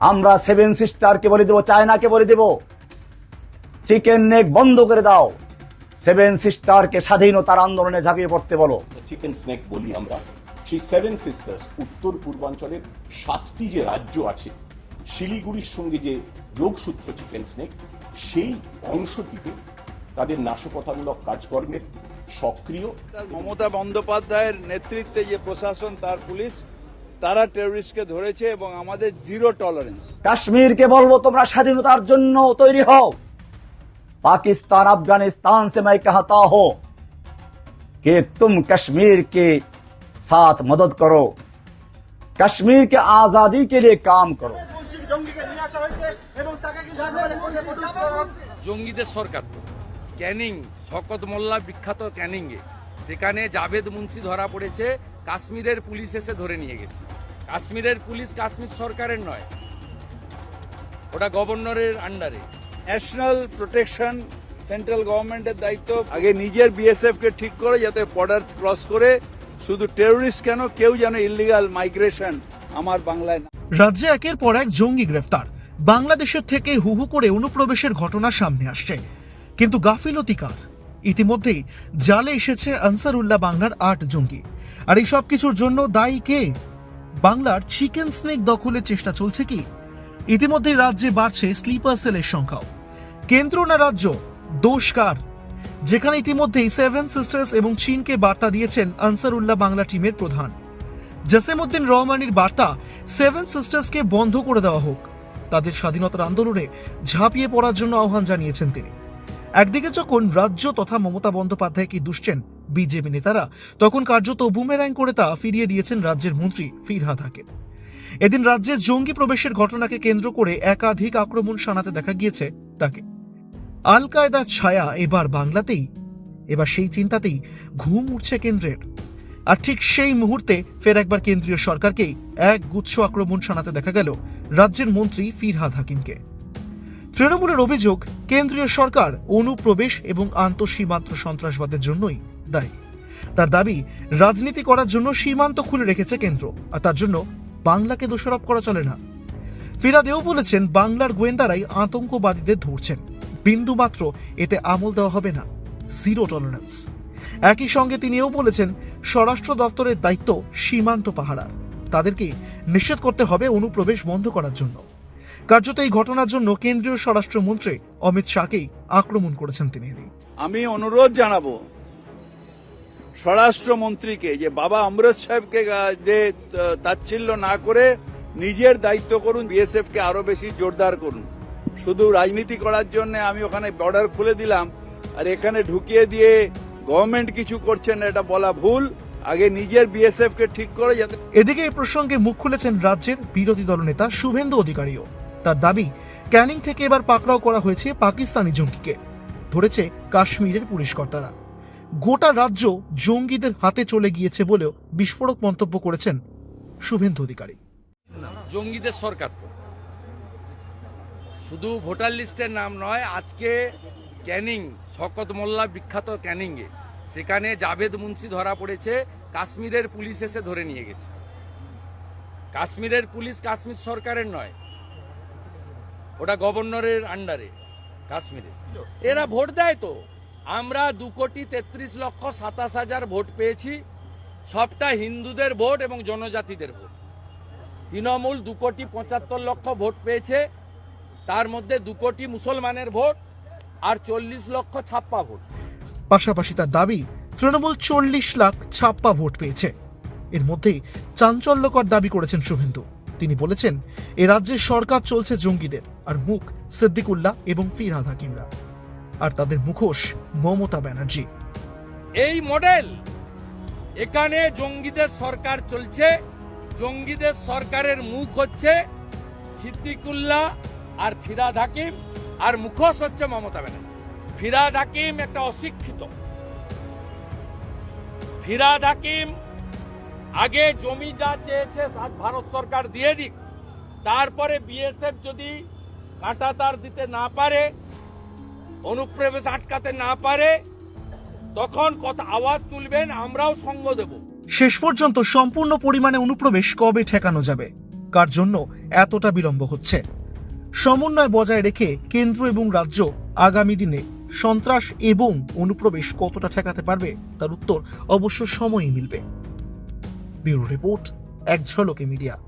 আমরা সেভেন সিস্টারকে বলে দেবো চায়নাকে বলে দেব। চিকেন নেক বন্ধ করে দাও। সেভেন সিস্টারকে স্বাধীনতার আন্দোলনে ঝাঁপিয়ে পড়তে বলো। চিকেন স্নেক বলি আমরা। সেই সেভেন সিস্টার্স উত্তর পূর্বাঞ্চলের সাতটি যে রাজ্য আছে শিলিগুড়ির সঙ্গে যে যোগসূত্র চিকেন স্নেক সেই অংশটিতে তাদের নাশকতামূলক কাজকর্মের সক্রিয় মমতা বন্দ্যোপাধ্যায়ের নেতৃত্বে যে প্রশাসন তার পুলিশ তারা টেররিস্টকে ধরেছে এবং আমাদের জিরো টলারেন্স কাশ্মীরকে বলবো তোমরা স্বাধীনতার জন্য তৈরি হও पाकिस्तान अफगानिस्तान से मैं कहता हूं कि तुम कश्मीर के साथ मदद करो कश्मीर के आजादी के लिए काम करो জঙ্গিকে নিয়ে আসা হয়েছে এবং তাকে কি সাধারণ করে প্রচার করা হচ্ছে জঙ্গিদের সরকার তো ক্যানিং শকত মোল্লা বিখ্যাত ক্যানিংয়ে সেখানে জাভেদ মুন্সি ধরা পড়েছে কাশ্মীরের পুলিশ এসে ধরে নিয়ে গেছে। কাশ্মীরের পুলিশ কাশ্মীর সরকারের নয় ওটা গভর্নরের আন্ডারে। ন্যাশনাল প্রোটেকশন সেন্ট্রাল গভর্নমেন্টের দায়িত্ব। আগে নিজের বিএসএফ কে ঠিক করে যাতে বর্ডার ক্রস করে শুধু টেররিস্ট কেন কেউ যেন ইলিগাল মাইগ্রেশন আমার বাংলায় না রাজ্যে একের পর এক জঙ্গি গ্রেফতার। বাংলাদেশের থেকে হুহু করে অনুপ্রবেশের ঘটনা সামনে আসছে। কিন্তু গাফিলতি কার? ইতিমধ্যেই জালে এসেছে আনসারুল্লাহ বাংলার আট জঙ্গি। আর এই সব কিছুর জন্য দায়ী কে? বাংলার চিকেন স্নেক দখলের চেষ্টা চলছে কি? ইতিমধ্যেই রাজ্যে বাড়ছে স্লিপার সেলের সংখ্যাও। কেন্দ্র না রাজ্য, দোষ কার? যেখানে ইতিমধ্যেই সেভেন সিস্টার্স এবং চীনকে বার্তা দিয়েছেন আনসারুল্লাহ বাংলা টিমের প্রধান। জাসেমউদ্দিন রহমানির বার্তা, সেভেন সিস্টার্সকে বন্ধ করে দেওয়া হোক। তাদের স্বাধীনতার আন্দোলনে ঝাঁপিয়ে পড়ার জন্য আহ্বান জানিয়েছেন তিনি। একদিকে যখন রাজ্য তথা মমতা বন্দ্যোপাধ্যায়কে দুষছেন বিজেপি নেতারা, তখন কার্যত বুমেরাং করে তা ফিরিয়ে দিয়েছেন রাজ্যের মন্ত্রী ফিরহাদ হাকিম। এদিন রাজ্যে জঙ্গি প্রবেশের ঘটনাকে কেন্দ্র করে একাধিক আক্রমণ শানাতে দেখা গিয়েছে তাকে। আল কায়দার ছায়া এবার বাংলাতেই, এবার সেই চিন্তাতেই ঘুম উঠছে কেন্দ্রের। আর ঠিক সেই মুহূর্তে ফের একবার কেন্দ্রীয় সরকারকেই এক গুচ্ছ আক্রমণ শানাতে দেখা গেল রাজ্যের মন্ত্রী ফিরহাদ হাকিমকে। তৃণমূলের অভিযোগ, কেন্দ্রীয় সরকার অনুপ্রবেশ এবং আন্তঃসীমান্ত সন্ত্রাসবাদের জন্যই দায়ী। তার দাবি, রাজনীতি করার জন্য সীমান্ত খুলে রেখেছে কেন্দ্র, আর তার জন্য বাংলাকে দোষারোপ করা চলে না। ফিরাদেও বলেছেন, বাংলার গোয়েন্দারাই আতঙ্কবাদীদের ধরছেন। বিন্দু মাত্র এতে আমল দেওয়া হবে না। জিরো টলারেন্স একই সঙ্গে তিনিও বলেছেন, স্বরাষ্ট্র দপ্তরের দায়িত্ব সীমান্ত পাহারার। তাদেরকে নিষেধ করতে হবে অনুপ্রবেশ বন্ধ করার জন্য। কার্যত এই ঘটনার জন্য কেন্দ্রীয় স্বরাষ্ট্রমন্ত্রী অমিত শাহকেই আক্রমণ করেছেন তিনি এদিন। আমি অনুরোধ জানাব স্বরাষ্ট্রমন্ত্রীকে যে বাবা অমৃত সাহেবকে যে তাচ্ছিল্য না করে নিজের দায়িত্ব করুন বিএসএফ কে আরও বেশি জোরদার করুন। শুধু রাজনীতি করার জন্য আমি ওখানে বর্ডার খুলে দিলাম আর এখানে ঢুকিয়ে দিয়ে গভর্নমেন্ট কিছু করছেন এটা বলা ভুল। আগে নিজের বিএসএফ কে ঠিক করে যাতে এদিকে এই প্রসঙ্গে মুখ খুলেছেন রাজ্যের বিরোধী দলনেতা শুভেন্দু অধিকারীও। তার দাবি। ক্যানিং থেকে এবার পাকড়াও করা হয়েছে পাকিস্তানি জঙ্গিকে। ধরেছে কাশ্মীরের পুলিশ কর্তারা। গোটা রাজ্য জঙ্গিদের হাতে চলে গিয়েছে বলেও বিস্ফোরক মন্তব্য করেছেন শুভেন্দু অধিকারী। জঙ্গিদের সরকার তো। শুধু ভোটার লিস্টের নাম নয়, আজকে ক্যানিং, শকত মোল্লা বিখ্যাত ক্যানিংয়ে। সেখানে জাভেদ মুন্সি ধরা পড়েছে, কাশ্মীরের পুলিশ এসে ধরে নিয়ে গেছে। কাশ্মীরের পুলিশ কাশ্মীর সরকারের নয় ওটা গভর্নরের আন্ডারে কাশ্মীরে। এরা ভোট দেয় তো। আমরা দু কোটি তেত্রিশ লক্ষ সাতাশ হাজার ভোট পেয়েছি। সবটা হিন্দুদের ভোট এবং জনজাতিদের ভোট। তৃণমূল দু কোটি পঁচাত্তর লক্ষ ভোট পেয়েছে। তার মধ্যে দু কোটি মুসলমানের ভোট আর চল্লিশ লক্ষ ছাপ্পা ভোট। পাশাপাশি তার দাবি তৃণমূল চল্লিশ লাখ ছাপ্পা ভোট পেয়েছে। এর মধ্যেই চাঞ্চল্যকর দাবি করেছেন শুভেন্দু। তিনি বলেছেন এ রাজ্যের সরকার চলছে জঙ্গিদের। আর মুখ সিদ্দিকুল্লাহ এবং ফিরহাদ হাকিমরা। আর তাদের মুখোশ মমতা ব্যানার্জি। এই মডেল এখানে জঙ্গিদের সরকার চলছে। জঙ্গিদের সরকারের মুখ হচ্ছে সিদ্দিকুল্লাহ আর ফিরাদ হাকিম। আর মুখোশ হচ্ছে মমতা ব্যানার্জি। ফিরাদ হাকিম একটা অশিক্ষিত। ফিরাদ হাকিম আগে জমি যা চেয়েছে ভারত সরকার দিয়ে দিক। তারপরে বিএসএফ যদি কাঁটাতার দিতে না পারে, অনুপ্রবেশ আটকাতে না পারে, তখন কথা আওয়াজ তুলবেন, আমরাও সঙ্গ দেব। শেষ পর্যন্ত সম্পূর্ণ পরিমাণে অনুপ্রবেশ কবে ঠেকানো যাবে? কার জন্য এতটা বিলম্ব হচ্ছে? সমন্বয় বজায় রেখে কেন্দ্র এবং রাজ্য আগামী দিনে সন্ত্রাস এবং অনুপ্রবেশ কতটা ঠেকাতে পারবে তার উত্তর অবশ্য সময়ই মিলবে। ব্যুরো রিপোর্ট, এক ঝলকে মিডিয়া।